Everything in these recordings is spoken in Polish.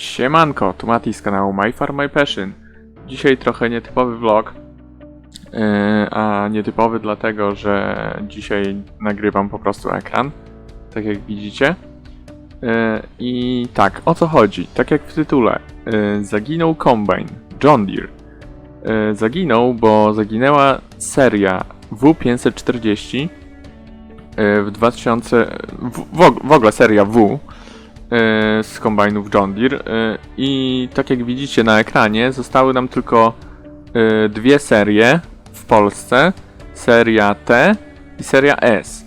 Siemanko, tu Mati z kanału My Farm My Passion. Dzisiaj trochę nietypowy vlog, yy, a nietypowy dlatego, że dzisiaj nagrywam po prostu ekran, tak jak widzicie. Yy, I tak, o co chodzi? Tak jak w tytule, yy, zaginął Combine, John Deere. Zaginął, bo zaginęła seria W540 yy, w 2000, w, w, w ogóle seria W, z kombajnów John Deere e, i tak jak widzicie na ekranie zostały nam tylko e, dwie serie w Polsce, seria T i seria S.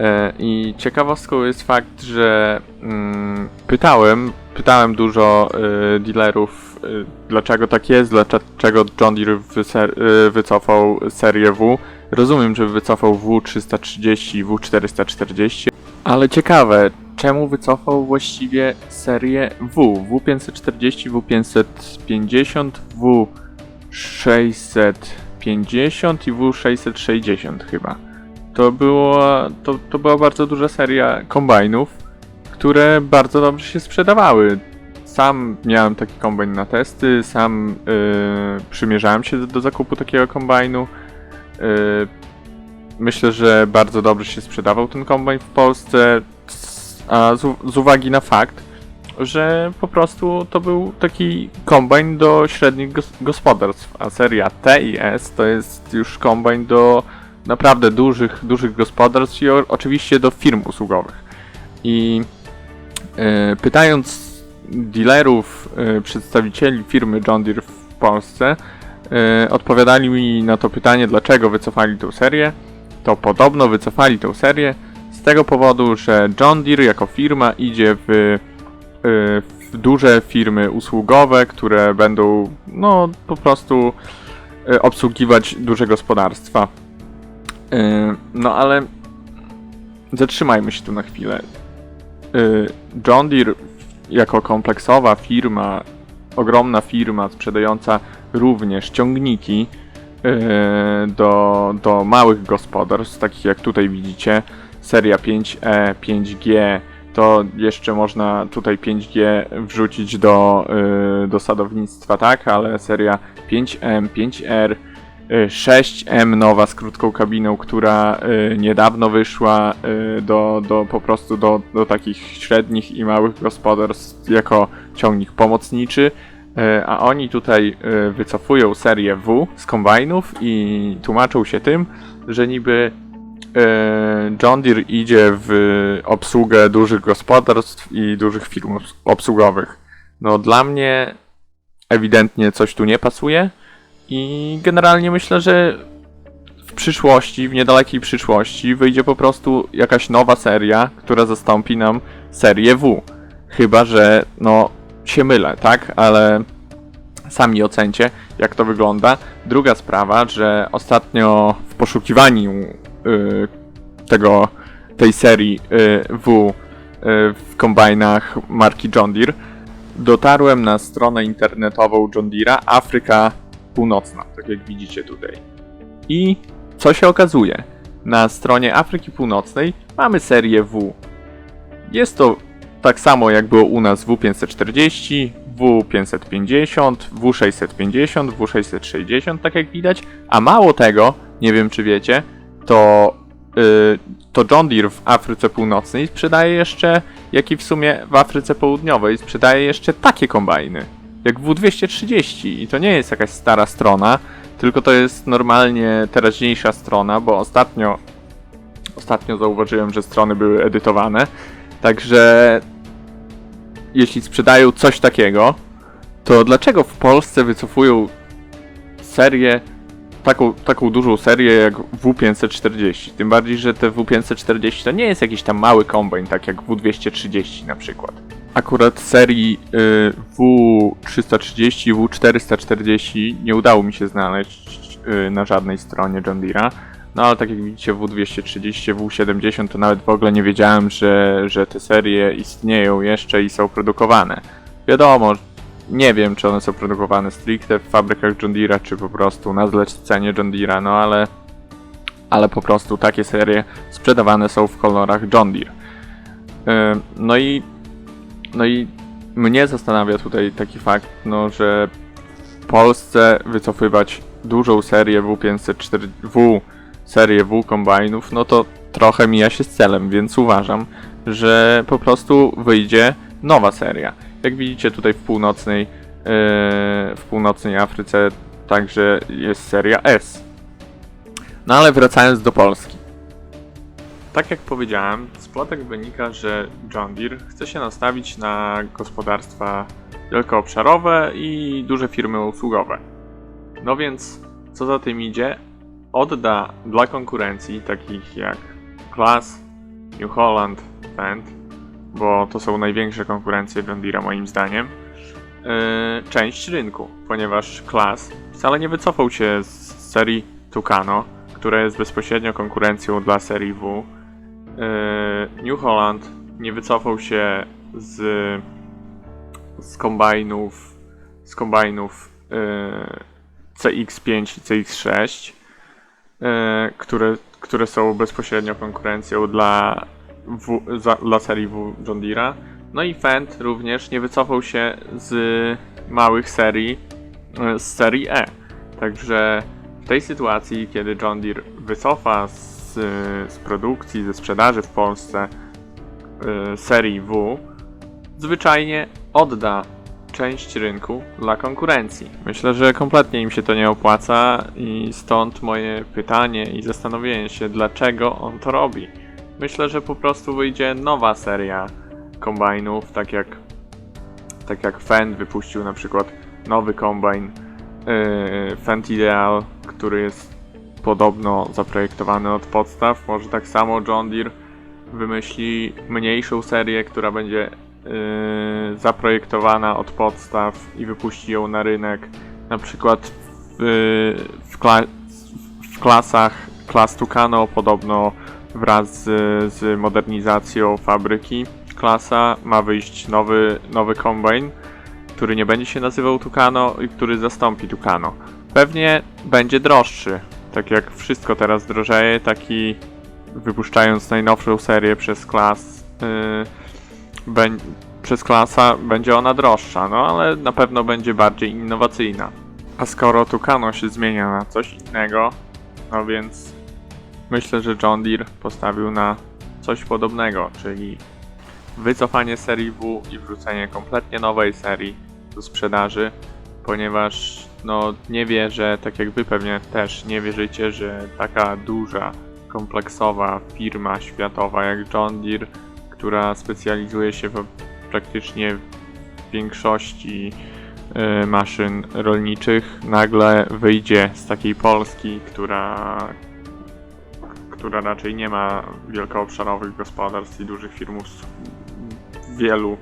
E, I ciekawostką jest fakt, że mm, pytałem, pytałem dużo e, dealerów, e, dlaczego tak jest, dlaczego John Deere e, wycofał serię W. Rozumiem, że wycofał W330 i W440, ale ciekawe, czemu wycofał właściwie serię W? W540, W550, W650 i W660 chyba. To, było, to, to była bardzo duża seria kombajnów, które bardzo dobrze się sprzedawały. Sam miałem taki kombajn na testy, sam yy, przymierzałem się do, do zakupu takiego kombajnu. Yy, myślę, że bardzo dobrze się sprzedawał ten kombajn w Polsce, z- z, uwagi na fakt, że po prostu to był taki kombajn do średnich gos- gospodarstw, a seria T i S to jest już kombajn do naprawdę dużych, dużych gospodarstw i oczywiście do firm usługowych. I e, pytając dealerów, e, przedstawicieli firmy John Deere w Polsce, e, odpowiadali mi na to pytanie, dlaczego wycofali tę serię. To podobno wycofali tę serię z tego powodu, że John Deere jako firma idzie w, y, w duże firmy usługowe, które będą no po prostu y, obsługiwać duże gospodarstwa. Y, No ale zatrzymajmy się tu na chwilę. John Deere jako kompleksowa firma, ogromna firma sprzedająca również ciągniki, do, do małych gospodarstw, takich jak tutaj widzicie, seria 5E, 5G, to jeszcze można tutaj 5G wrzucić do, e, do sadownictwa, tak, ale seria 5M, 5R, e, 6M nowa z krótką kabiną, która e, niedawno wyszła e, do, do po prostu do, do takich średnich i małych gospodarstw jako ciągnik pomocniczy. A oni tutaj wycofują serię W z kombajnów i tłumaczą się tym, że niby John Deere idzie w obsługę dużych gospodarstw i dużych firm obs- obsługowych. No dla mnie ewidentnie coś tu nie pasuje i generalnie myślę, że w przyszłości, w niedalekiej przyszłości wyjdzie po prostu jakaś nowa seria, która zastąpi nam serię W. Chyba, że no się mylę, tak? Ale sami ocencie, jak to wygląda. Druga sprawa, że ostatnio w poszukiwaniu tego, tej serii y, W y, w kombajnach marki John Deere dotarłem na stronę internetową John Deere'a Afryka Północna, tak jak widzicie tutaj. I co się okazuje? Na stronie Afryki Północnej mamy serię W. Jest to tak samo jak było u nas W540, W550, W650, W660, tak jak widać. A mało tego, nie wiem czy wiecie, to, yy, to John Deere w Afryce Północnej sprzedaje jeszcze, jak i w sumie w Afryce Południowej, sprzedaje jeszcze takie kombajny, jak W230. I to nie jest jakaś stara strona, tylko to jest normalnie teraźniejsza strona, bo ostatnio, ostatnio zauważyłem, że strony były edytowane. Także jeśli sprzedają coś takiego, to dlaczego w Polsce wycofują serię, taką, taką dużą serię jak W540? Tym bardziej, że te W540 to nie jest jakiś tam mały kombajn, tak jak W230 na przykład. Akurat serii y, W330 i W440 nie udało mi się znaleźć y, na żadnej stronie John Deere'a. No ale tak jak widzicie W230, W70 to nawet w ogóle nie wiedziałem, że, że te serie istnieją jeszcze i są produkowane. Wiadomo, nie wiem czy one są produkowane stricte w fabrykach John Deere'a, czy po prostu na zlecenie John Deere'a, no ale, ale po prostu takie serie sprzedawane są w kolorach John Deere. Ym, No i, no i mnie zastanawia tutaj taki fakt, no, że w Polsce wycofywać dużą serię W504, W, serię W kombajnów, no to trochę mija się z celem, więc uważam, że po prostu wyjdzie nowa seria. Jak widzicie tutaj w północnej, yy, w północnej Afryce także jest seria S. No ale wracając do Polski. Tak jak powiedziałem, z plotek wynika, że John Deere chce się nastawić na gospodarstwa wielkoobszarowe i duże firmy usługowe. No więc, co za tym idzie, odda dla konkurencji takich jak Class, New Holland, Fendt, bo to są największe konkurencje Deere'a moim zdaniem, yy, część rynku, ponieważ Class wcale nie wycofał się z serii Tucano, która jest bezpośrednio konkurencją dla serii W. Yy, New Holland nie wycofał się z, z kombajnów z kombajnów yy, CX5 i CX6, yy, które, które są bezpośrednio konkurencją dla, w, za, dla serii W John Deere'a. No i Fendt również nie wycofał się z małych serii, yy, z serii E. Także w tej sytuacji, kiedy John Deere wycofa z, z produkcji, ze sprzedaży w Polsce y, serii W, zwyczajnie odda część rynku dla konkurencji. Myślę, że kompletnie im się to nie opłaca i stąd moje pytanie i zastanowienie się, dlaczego on to robi. Myślę, że po prostu wyjdzie nowa seria kombajnów, tak jak tak jak Fendt wypuścił na przykład nowy kombajn yy, Ideal, który jest podobno zaprojektowany od podstaw. Może tak samo John Deere wymyśli mniejszą serię, która będzie yy, zaprojektowana od podstaw i wypuści ją na rynek. Na przykład w, w, kla w klasach klas Tucano podobno wraz z, z modernizacją fabryki klasa ma wyjść nowy, nowy kombajn, który nie będzie się nazywał Tucano i który zastąpi Tucano. Pewnie będzie droższy, tak jak wszystko teraz drożeje, taki wypuszczając najnowszą serię przez klas yy, przez klasa będzie ona droższa, no ale na pewno będzie bardziej innowacyjna. A skoro Tucano się zmienia na coś innego, no więc myślę, że John Deere postawił na coś podobnego, czyli wycofanie serii W i wrzucenie kompletnie nowej serii do sprzedaży, ponieważ no nie wierzę, tak jak wy pewnie też nie wierzycie, że taka duża, kompleksowa firma światowa jak John Deere, która specjalizuje się w praktycznie w większości y, maszyn rolniczych, nagle wyjdzie z takiej Polski, która która raczej nie ma wielkoobszarowych gospodarstw i dużych firm, wielu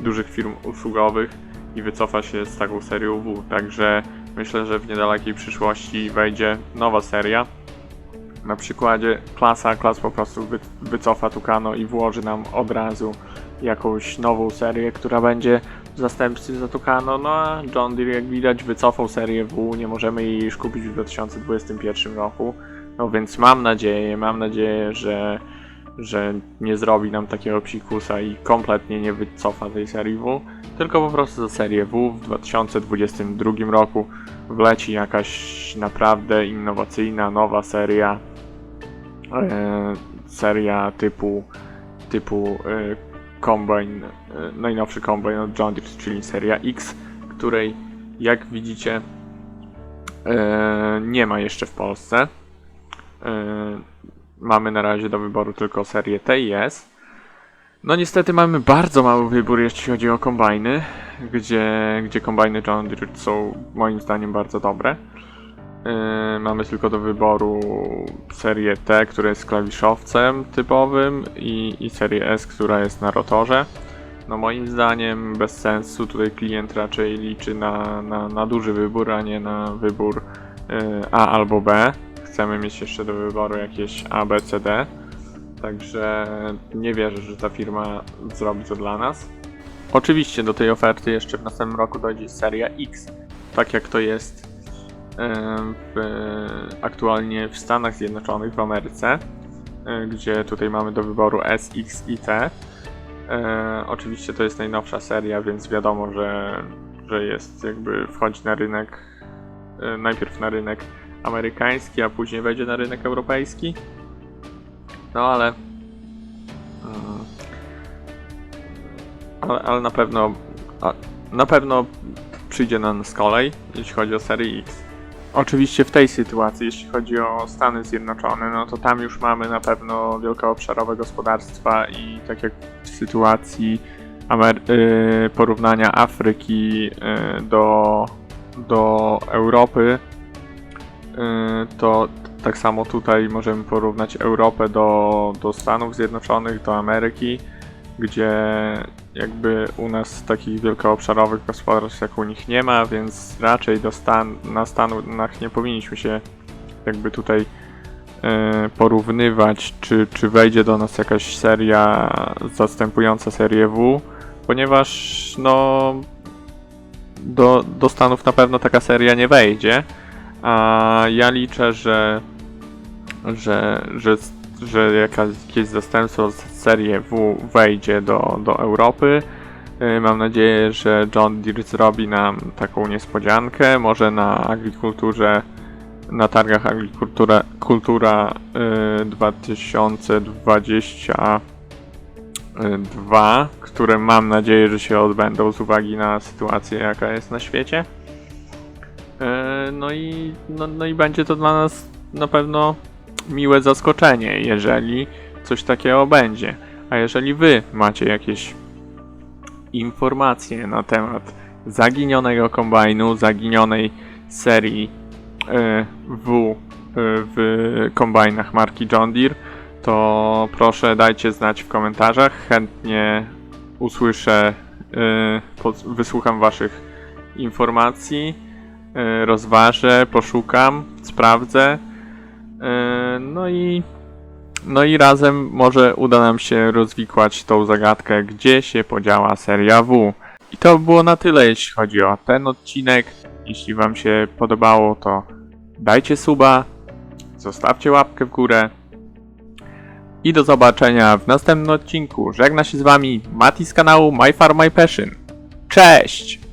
dużych firm usługowych i wycofa się z taką serią W. Także myślę, że w niedalekiej przyszłości wejdzie nowa seria. Na przykładzie klasa, klas po prostu wy, wycofa Tucano i włoży nam od razu jakąś nową serię, która będzie w zastępstwie za Tucano. No a John Deere, jak widać, wycofał serię W, nie możemy jej już kupić w 2021 roku. No więc mam nadzieję, mam nadzieję, że, że nie zrobi nam takiego psikusa i kompletnie nie wycofa tej serii W, tylko po prostu za serię W w 2022 roku wleci jakaś naprawdę innowacyjna, nowa seria, e, seria typu, typu e, Combine, e, najnowszy Combine od John Deere, czyli seria X, której jak widzicie e, nie ma jeszcze w Polsce. Yy, mamy na razie do wyboru tylko serię T i S. No niestety mamy bardzo mały wybór, jeśli chodzi o kombajny, gdzie, gdzie kombajny John Deere są moim zdaniem bardzo dobre. Yy, mamy tylko do wyboru serię T, która jest klawiszowcem typowym i, i serię S, która jest na rotorze. No moim zdaniem bez sensu, tutaj klient raczej liczy na, na, na duży wybór, a nie na wybór yy, A albo B chcemy mieć jeszcze do wyboru jakieś A, B, C, D. Także nie wierzę, że ta firma zrobi to dla nas. Oczywiście do tej oferty jeszcze w następnym roku dojdzie seria X, tak jak to jest w, aktualnie w Stanach Zjednoczonych, w Ameryce, e, gdzie tutaj mamy do wyboru S, X i T. E, oczywiście to jest najnowsza seria, więc wiadomo, że, że jest jakby wchodzi na rynek e, najpierw na rynek amerykański, a później wejdzie na rynek europejski. No ale mm, ale, ale na pewno na pewno przyjdzie nam z kolei, jeśli chodzi o serię X. Oczywiście w tej sytuacji, jeśli chodzi o Stany Zjednoczone, no to tam już mamy na pewno wielkoobszarowe gospodarstwa i tak jak w sytuacji y, porównania Afryki y, do, do Europy, to tak samo tutaj możemy porównać Europę do, do Stanów Zjednoczonych, do Ameryki, gdzie jakby u nas takich wielkoobszarowych gospodarstw jak u nich nie ma, więc raczej do stan na Stanach nie powinniśmy się jakby tutaj e, porównywać, czy, czy wejdzie do nas jakaś seria zastępująca serię W, ponieważ no do, do Stanów na pewno taka seria nie wejdzie, a ja liczę, że że, że, że jakieś zastępstwo serii W wejdzie do, do Europy. Yy, Mam nadzieję, że John Deere zrobi nam taką niespodziankę. Może na agrikulturze, na targach Agrikultura Kultura yy, 2022, które mam nadzieję, że się odbędą z uwagi na sytuację, jaka jest na świecie. Yy, No i, no, no i będzie to dla nas na pewno miłe zaskoczenie, jeżeli coś takiego będzie. A jeżeli wy macie jakieś informacje na temat zaginionego kombajnu, zaginionej serii e, W e, w kombajnach marki John Deere, to proszę dajcie znać w komentarzach. Chętnie usłyszę, e, wysłucham waszych informacji, e, rozważę, poszukam, sprawdzę. E, No i, no i razem może uda nam się rozwikłać tą zagadkę, gdzie się podziała seria W. I to było na tyle, jeśli chodzi o ten odcinek. Jeśli Wam się podobało, to dajcie suba, zostawcie łapkę w górę. I do zobaczenia w następnym odcinku. Żegna się z Wami Mati z kanału My Farm My Passion. Cześć!